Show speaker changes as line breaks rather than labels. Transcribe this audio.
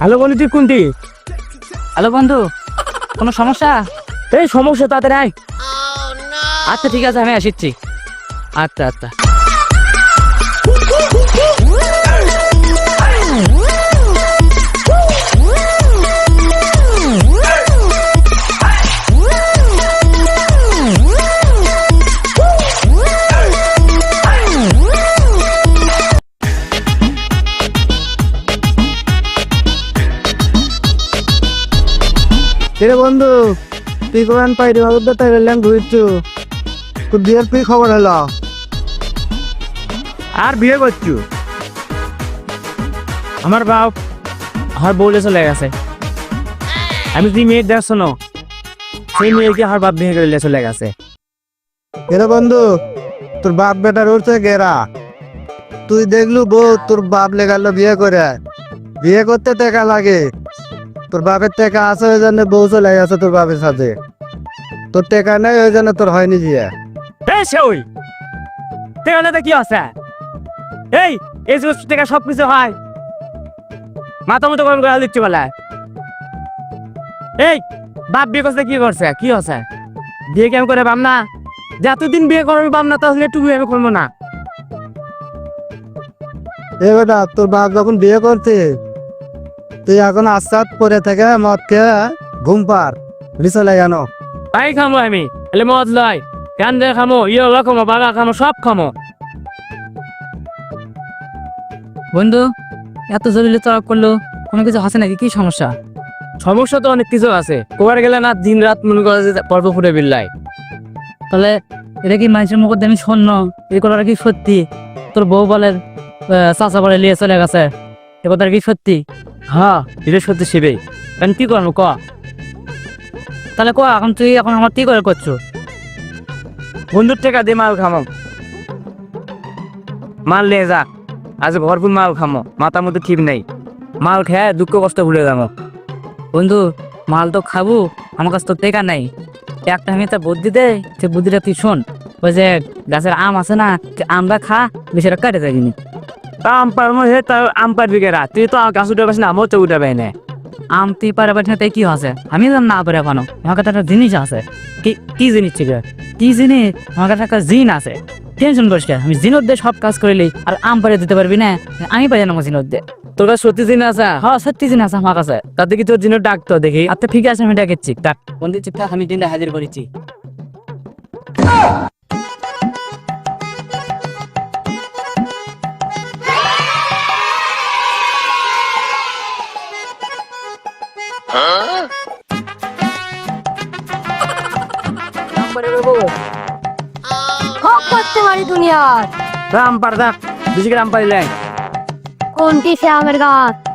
Hello বন্ধু তুই কোনটি?
হ্যালো বন্ধু কোনো সমস্যা?
এই সমস্যা তাদের আয়।
আচ্ছা ঠিক আছে আমি আসিচ্ছি। আচ্ছা আচ্ছা।
কিরে বন্ধু তুই কোরআন পাইরি ভাগবত তাই রেলাম ঘুরছু তোর বিয়ের কি খবর হলো?
আর বিয়ে করছু? আমার বাপ আমার বউলে চলে গেছে। আমি যে মেয়ে দেখছ না সেই মেয়েকে আমার বাপ বিয়ে করে চলে গেছে।
কিরে বন্ধু তোর বাপ বেটার উঠছে গেরা। তুই দেখলু বউ তোর বাপ লেগাল বিয়ে করে। বিয়ে করতে টাকা লাগে। তোর বাপের টেকা আছে ওই জন্য বউ চলে গেছে তোর বাপের সাথে। তোর টেকা নেই ওই জন্য তোর হয়নি বিয়ে।
এই সে ওই কি আছে? এই এই যে থেকে সব কিছু হয়। মাথা মতো গরম করে দিচ্ছি বলে। এই বাপ বিয়ে করছে কি করছে? কি আছে বিয়ে কেমন করে পাম না? যতদিন বিয়ে করবি পাম না তাহলে একটু বিয়ে করব না।
এ বেটা তোর বাপ যখন বিয়ে করছে তুই এখন আস্তাদ পরে থেকে মদ খেয়ে ঘুম পার। চলে গেল।
তাই খামো আমি এলে মদ লয়। কেন দিয়ে খামো ইয়ে খামো বাগা খামো সব খামো।
বন্ধু এত জরুরি তরক করল কোনো কিছু আছে নাকি? কি সমস্যা?
সমস্যা তো অনেক কিছু আছে। কোবার গেলে না দিন রাত মনে করে যে পর্ব ফুটে বিল্লাই
তাহলে এটা কি মানুষের মুখে আমি শূন্য এই কথাটা কি সত্যি? তোর বউ বলে চাচা বলে নিয়ে চলে গেছে। এ কথাটা কি সত্যি?
হ্যাঁ এটা সত্যি শিবেই। কেন কি করব ক?
তাহলে ক এখন তুই এখন আমার কি করে করছ?
বন্ধুর টাকা দিয়ে মাল খামো। মাল নিয়ে যা আজ ভরপুর মাল খামো মাথা মতো ঠিক নেই। মাল খেয়ে দুঃখ কষ্ট ভুলে যাব।
বন্ধু মাল তো খাব আমার কাছে তো টেকা নাই। একটা আমি একটা বুদ্ধি দে সে বুদ্ধিটা তুই শোন। ওই যে গাছের আম আছে না আমরা খা বেশি কাটে যাইনি
তা আম পারব হে তা আম পারবি কেরা তুই তো গাছ উঠে পারছিস না আমও তো উঠে পাই না।
আম তুই পারে তাই কি আছে আমি জান না পারে এখনও আমার কাছে একটা জিনিস আছে। কি কি জিনিস ছিল কি জিনিস আমার কাছে একটা জিন আছে। টেনশন করিস? আমি জিনোর দিয়ে সব কাজ করিলি আর আম পারে দিতে পারবি না? আমি পারি না আমার জিনোর দিয়ে
তোর কাছে সত্যি দিন আছে?
হ্যাঁ সত্যি জিনিস আছে আমার কাছে।
তাতে কি তোর জিনের ডাক তো দেখি?
আচ্ছা ঠিক আছে আমি ডাকেছি ডাক। বন্দি চিপটা আমি দিনটা হাজির করেছি
হক করতে পারি দুনিয়ার।
রাম পারদা বেশি করে আম
কোনটি সে আমের গাছ?